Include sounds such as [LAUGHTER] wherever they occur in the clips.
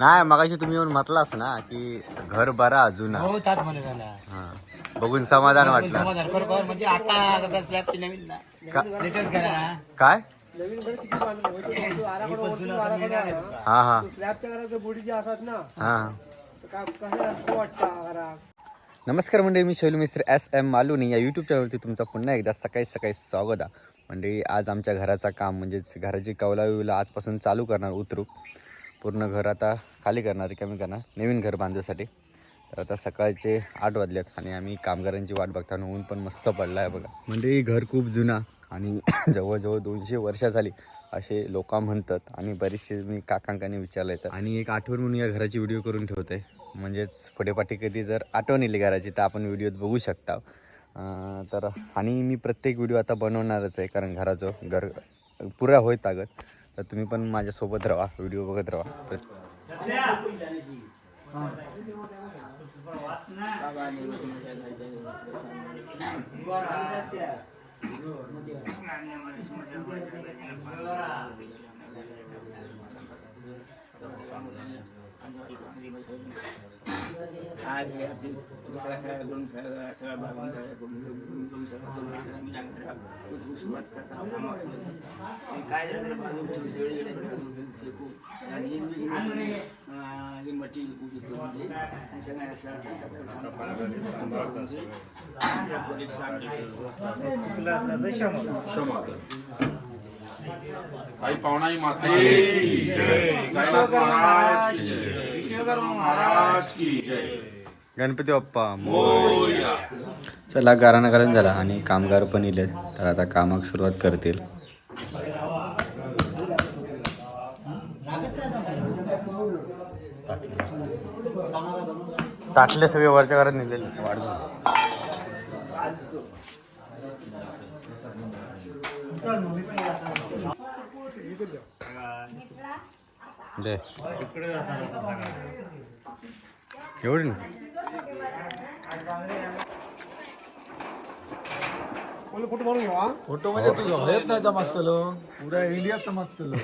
नाही मगाशी तुम्ही येऊन म्हटलास ना की घर बरा अजून. हो झाला. हा. बघून समाधान वाटलं. समाधान. म्हणजे आता कसं स्लॅबची नवीन ना. का- लेटेस्ट करा ना. काय? नवीन घर किती बांधलं होतं? तो आराखडा वरतून आराखडा आहे ना. हा हा. तो स्लॅबच्या घरात बुडी जे असतात ना हा. तर का कसं असं वाटतं घरात नमस्कार मंडळी मी शैलू मिस्त्र एस एम मालुनी. या यूट्यूब चॅनलवरती तुमचं पुन्हा एकदा सकाळी सकाळी स्वागत आहे. मंडळी आज आमच्या घराचं काम म्हणजेच घराची कौला विवला आजपासून चालू करणार उतरू. पूर्ण घर आता खाली करणार कमी करणार. नवीन घर बांधण्यासाठी. तर आता सकाळचे आठ वाजलेत आणि आम्ही कामगारांची वाट बघताना ऊन पण मस्त पडला आहे बघा म्हणजे मंडळी घर खूप जुना आणि [COUGHS] जवळजवळ दोनशे वर्ष झाली असे लोक म्हणतात आणि बरेचसे मी काकांकाने विचारलं येतं आणि एक आठवण म्हणून या घराची व्हिडिओ करून ठेवते. म्हणजेच पुढेपाठी कधी जर आठवण येईल घराची तर आपण व्हिडिओत बघू शकता. तर आणि मी प्रत्येक व्हिडिओ आता बनवणारच आहे कारण घराचं घर पुरा होय तागत तर तुम्ही पण माझ्यासोबत राहा व्हिडिओ बघत राहा. आज हे आपली दुसऱ्या सगळ्या दोन सगळ्या सगळ्या भागांचा दोन सगळ्या दोन आम्ही या घरात सुरुवात करता आम्हाला काय झालं तर बाजू छोटी सगळी गेले देखू आणि ही मी घेऊन, अं, ही मठी उभी म्हणजे आणि सगळ्या सगळ्या त्याच्या म्हणजे आपलं एक सांग आई पावणाई माता की जय. साईनाथ महाराज की जय. विश्वकर्मा महाराज की जय. गणपती बाप्पा मोरया. चला गाराणा घालून झाला आणि कामगार पण इले. तर आता कामाक सुरुवात करतील. ताटले सगळे वरच्या घरात नेलेले. वाढवून दे एवढी ना कोणी कुठं म्हणून घेऊ हा फोटो मध्ये तुझं हयत नाही जमागतलो पुऱ्या इंडियात जमागतलो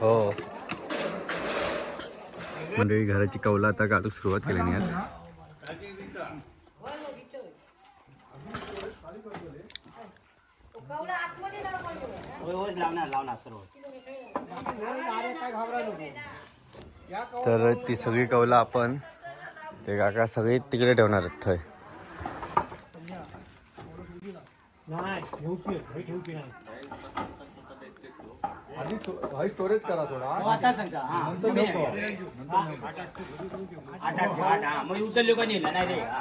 हो मंडळी घराची कौला आता काढू सुरुवात केली नाही होय होय लावणार लावणार सर्व. तर ती सगळी कौला आपण ते काका सगळी तिकडे ठेवणार आहेत थंय. नाही नाही. आधी हाय स्टोरेज करा थोडा. हो, आता सांगता हा नंतर कमी नको. आहे. हा? आठ आठ आठ मग उचलले का नेलं नाही रे हा.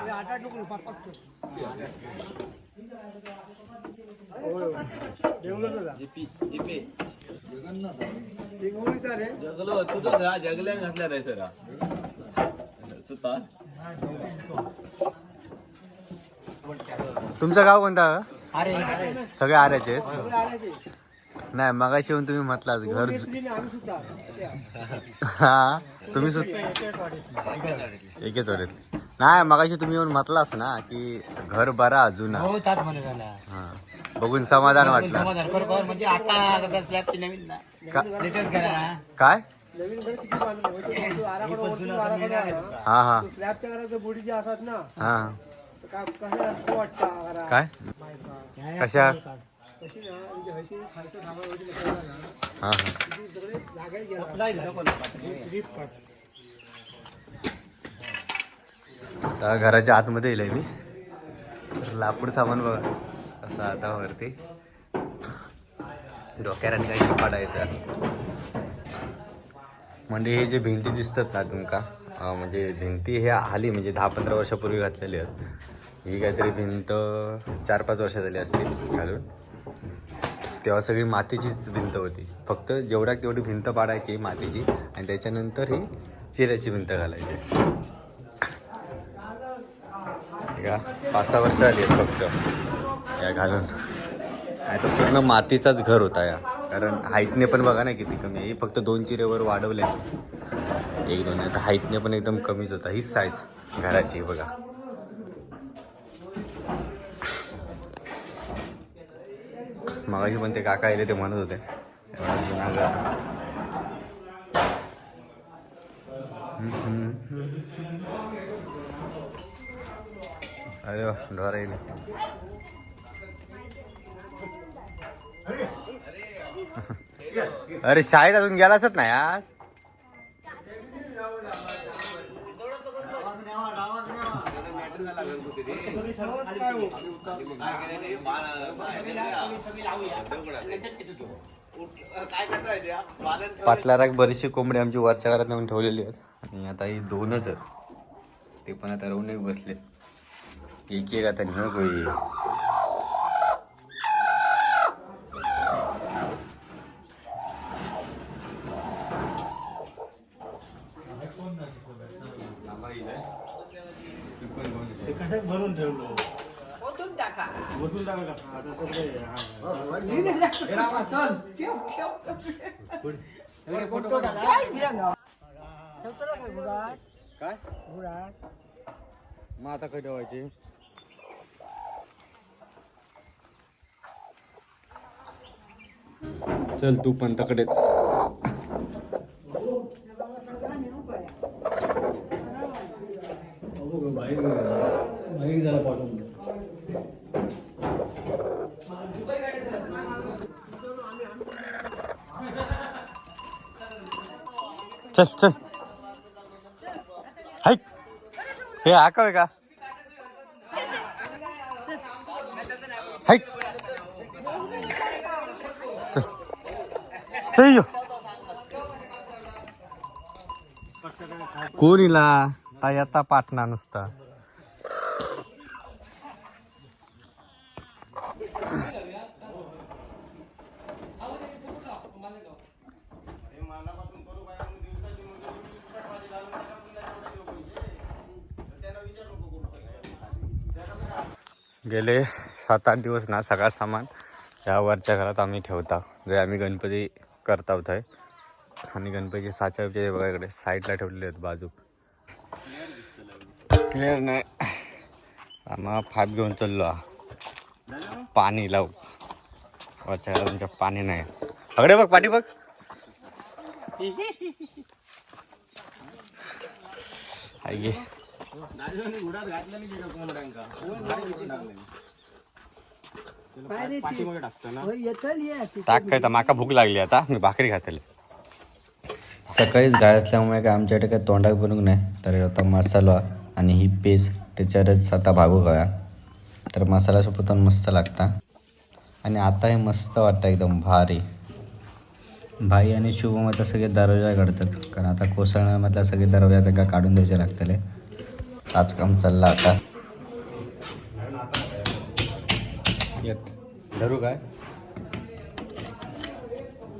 जगलो तू तर जा- जगल्यान घातल्या रे सरा सुता तुमचं गाव कोणता सगळे आऱ्याचे? नाही मगाशी येऊन तुम्ही म्हटलाच घर. हा? तुम्ही सुद्धा? एकेच वाड्यात नाही मगाशी तुम्ही येऊन म्हटलास ना की घर बरा अजून. हो झाला. हा. बघून समाधान वाटलं. समाधान. म्हणजे आता कसं स्लॅबची नवीन ना. का- लेटेस्ट करा. ना काय? नवीन घर किती बांधलं होतं? तो आराखडा वरतून आराखडा आहे ना. हा हा. तो स्लॅबच्या घरात बुडी जे असतात ना हा. तर का कसं असं वाटतं घरात काय? कशा? कशी ना म्हणजे हशी खालचं सामान वगैरे ठेवलं ना, हा हा. सगळे गेला. आता घराच्या आतमध्ये येईल मी. तर लाकूड सामान बघा असं आता वरती. डोक्यावर काही पाडायचं म्हणजे हे जे भिंती दिसतात ना तुमका म्हणजे भिंती हे आली म्हणजे दहा पंधरा वर्षापूर्वी घातलेली आहेत. ही काहीतरी भिंत चार पाच वर्ष झाली असतील घालून. तेव्हा सगळी मातीचीच भिंत होती. फक्त जेवढ्या तेवढी भिंत पाडायची मातीची आणि त्याच्यानंतर ही चिऱ्याची भिंत घालायची. का पाच सहा वर्ष आली आहेत फक्त. या घालून. नाही तर पूर्ण मातीचाच घर होता या. कारण हाईटने पण बघा ना किती कमी आहे. हे फक्त दोन चिरेवर वाढवले एक दोन. आता हाईटने पण एकदम कमीच होता. हीच साईज घराची बघा. मगाशी पण ते काका आले ते म्हणत होते. एवढा अरे ढोर येईल अरे शाळेत अजून गेलाच नाही आज पाटला राग बरीचशी कोंबडी आमची वरच्या घरात नेऊन ठेवलेली आहेत. आणि आता ही दोनच आहेत. ते पण आता राहून बसले एक एक आता निघ होई ते कशात भरून ठेवलो ओतून टाका ओतून टाका का आता तर ते, हा. काय मग आता काय ठेवायची चल तू पण तकडेच. चल चल. हाय. हे आकळ का? हाय. चल यो कोण इला ताई आता पाटणा नुसता? गेले सात आठ दिवस ना सगळा सामान या वरच्या घरात आम्ही ठेवता. जे आम्ही गणपती करता होत आहे आणि गणपतीचे साचा विचार बघा इकडे साईडला ठेवलेले आहेत बाजू. क्लिअर नाही. आम्हा फाप घेऊन चाललो हा. पाणी लावू. वरच्या तुमच्या पाणी नाही. अगडे बघ पाणी बघ. हाय काय माका भूक लागली आता. मी भाकरी खातले. सकाळीच गाय असल्यामुळे काय आमच्याकडे काय तोंडाक बनवूक नाही. तर आता मसाला आणि ही पेस्ट त्याच्यावरच आता भागू गया तर मसाल्यासोबत पण मस्त लागता. आणि आता हे मस्त वाटतं एकदम भारी. भाई आणि शुभम आता सगळे दरवाजा काढतात. कारण आता कोसळण्यामधला सगळे दरवाजा त्यांना काढून द्यायचे लागतले. आज काम चाललं आता. येत धरू काय?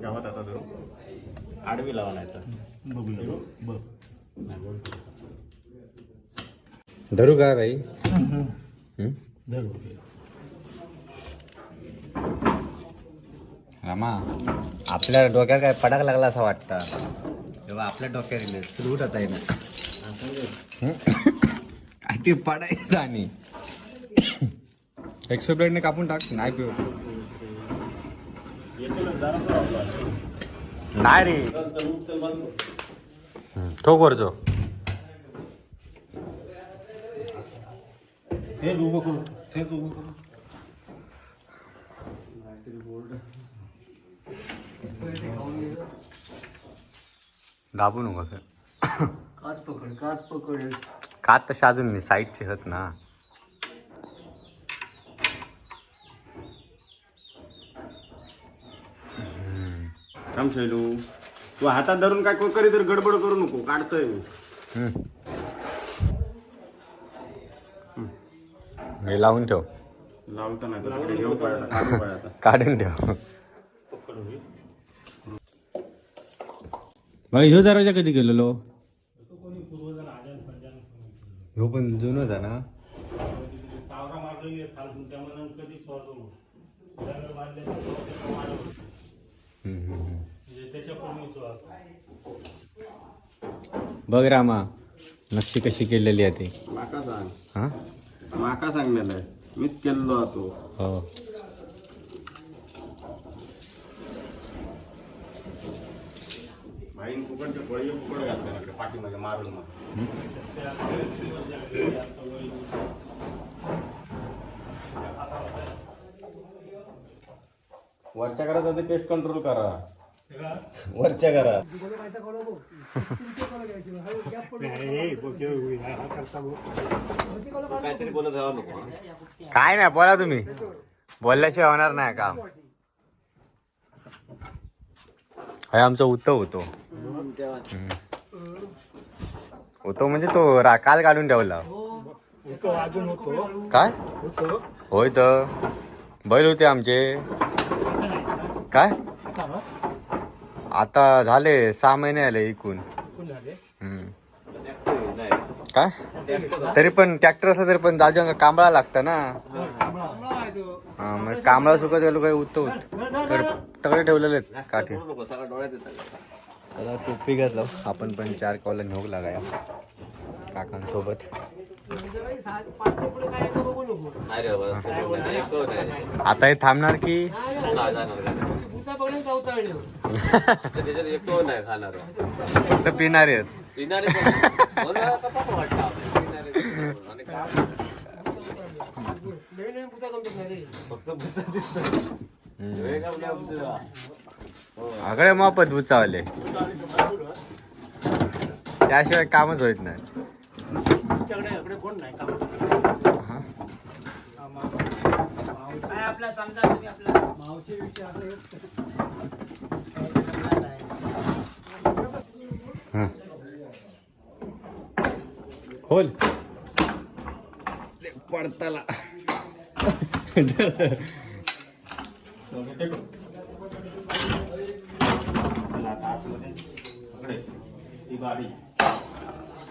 गावात आता तो आडवी लावा नाही तर बघू. बघ धरू काय भाई हम्म? धरू. रामा आपल्या डोक्यात काय पडाक लागला असं वाटतं? तेव्हा आपल्या डोक्यात येईल आहे ना [COUGHS] काय ते पडायचं आणि? एक्सो ब्लेडने कापून टाक नाही पिऊ. नाही रे. हम्म, ठोक वरचो. तेच उभं करू तेच उभं करू. दाबू नको सर काच पकड काच पकड. का तसे अजून मी साईडचे आहेत ना. थांब शैलू. तू हातात धरून काय करी तर गडबड करू नको काढतोय मी. हे लावून ठेव. लावता नाही घेऊ पाय आता, काढू पाय आता. काढून ठेव. मग ह्यो दरवाजा कधी गेलेलो ह्यो पण जुनच आहे ना. म्हणजे त्याच्या बघ रामा नक्षी कशी केलेली आहे ती. माका सांग. हा? माका सांगलेलं आहे. मीच केलेलो हो. कुकडचे कुकड घातले पाठीमागे मारून मग वरच्या घरात आता पेस्ट कंट्रोल करा. वरच्या घरात. काय नाही बोला तुम्ही. बोलल्याशिवाय होणार नाही काम. हे आमचा उत्तव होतो. होतो म्हणजे तो रा काल काढून ठेवला. अजून होतो. काय? होय तर. बैल होते आमचे. काय? आता झाले सहा महिने आले इकून. हम्म. काय? तरी पण ट्रॅक्टर असला तरी पण जाजू कांबळा लागतं ना. हा मग कांबळा सुकत गेलो काही उत्तर तर तगडे ठेवलेले आहेत काठी. नको सगळं डोळ्यात येतात चला टोपी घातलो. आपण पण चार कॉला नेऊ लागाया काकांसोबत. ते. आता हे थांबणार की? त्याच्यात एक कळत नाही खाणार फक्त पिणार आहेत पिणारे पण- मला आता पण वाटतं आपल्याला पिणारे पण. आणि काय? फक्त भुता दिसतं. हे आमचं? आकडे मापत बुचावले त्याशिवाय कामच होत नाही हा. काय आपला समजा तुम्ही आपला हा. खोल. पडताला.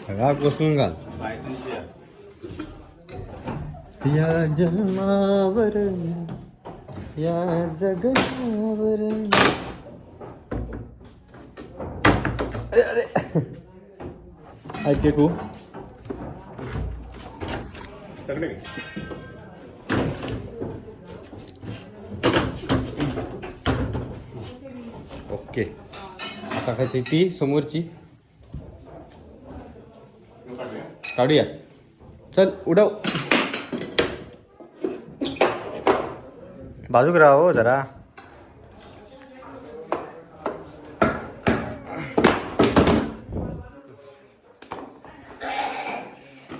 सगळा कोसून घाल. या जन्मावर या जगण्यावर अरे अरे ऐके तू तगडे ओके आता खायची ती समोरची काढूया चल उडव बाजूक राहा हो जरा.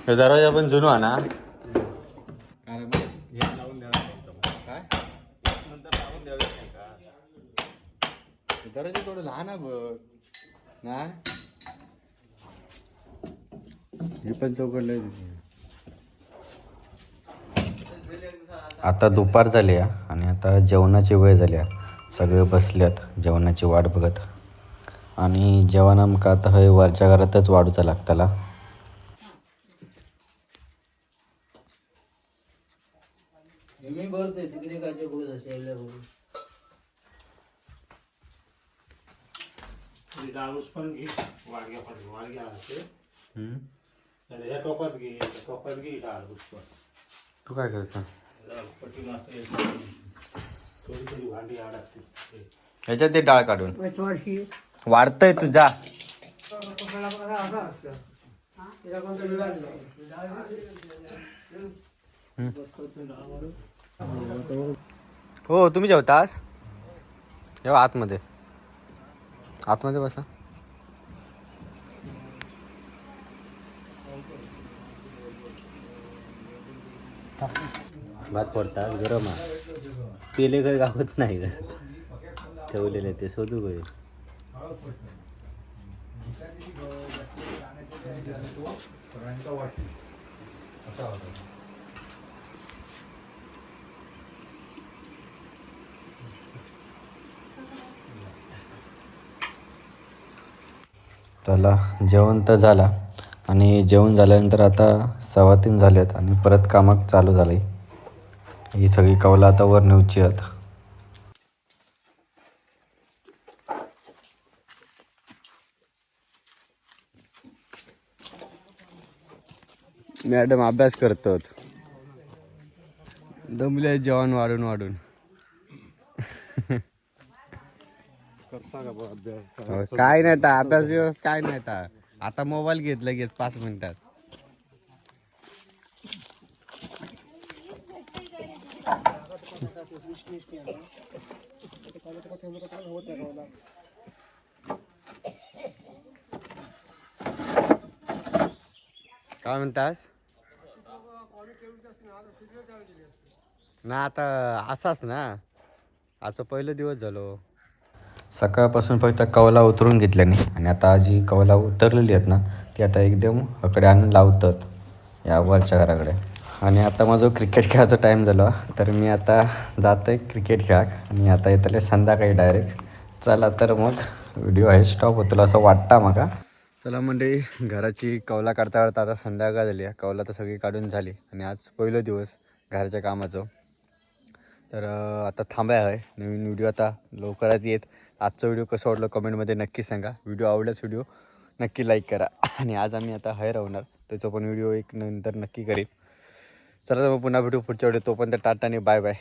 हे दरवाजा पण जुनो काय दरवाजा थोडं लहान आहे बघ. ना? हे पण चौकडलंय आता दुपार झाली आहे. आणि आता जेवणाची वेळ झाली सगळे बसल्यात जेवणाची वाट बघत. आणि जेवण आमका आता हय वरच्या घरातच वाढूचा लागतला. तू काय करता ह्याच्यात ते डाळ काढून. वाढतंय तुझा हो तुम्ही जेवतास जेव्हा आतमध्ये. आतमध्ये बसा. भात पडतात गरम आहे. पेले काही गावत नाही ग. ठेवलेले ते शोधू गए त्याला जेवण तर झाला आणि जेवण झाल्यानंतर आता सव्वा तीन झालेत आणि परत कामाक चालू झालंय ही सगळी कवला आता वर नेऊची आहेत मॅडम अभ्यास करतात. दमले जेवण वाढून वाढून. हो, काय नाही तर अभ्यास दिवस काय नाही तर आता मोबाईल घेत लगेच पाच मिनिटात. काय म्हणतास? ना आता असाच ना. आजचं पहिलं दिवस झालो. सकाळपासून फक्त कवला उतरून घेतल्याने आणि आता जी कवला उतरलेली आहेत ना ती आता एकदम अकडे आणून लावतात या वरच्या घराकडे. आणि आता माझं क्रिकेट खेळायचा टाईम झाला. तर मी आता जातो आहे क्रिकेट खेळाक आणि आता येतले संध्याकाळी डायरेक्ट चला तर मग व्हिडिओ आहे स्टॉप होतो. असं वाटता माका? चला म्हणजे घराची कवला काढता काढता आता संध्याकाळ झाली आहे. कवला तर सगळी काढून झाली. आणि आज पहिलं दिवस घराच्या कामाचं. तर आता थांबाय आहे. नवीन व्हिडिओ आता लवकरात येत. आजचा व्हिडिओ कसं वाटलं कमेंटमध्ये नक्की सांगा. व्हिडिओ आवडल्यास व्हिडिओ नक्की लाईक करा. आणि आज आम्ही आता हय राहणार. त्याचा पण व्हिडिओ एक नंतर नक्की करीन. चला तर मग पुन्हा भेटू पुढच्या व्हिडिओ तोपर्यंत टाटा आणि बाय बाय.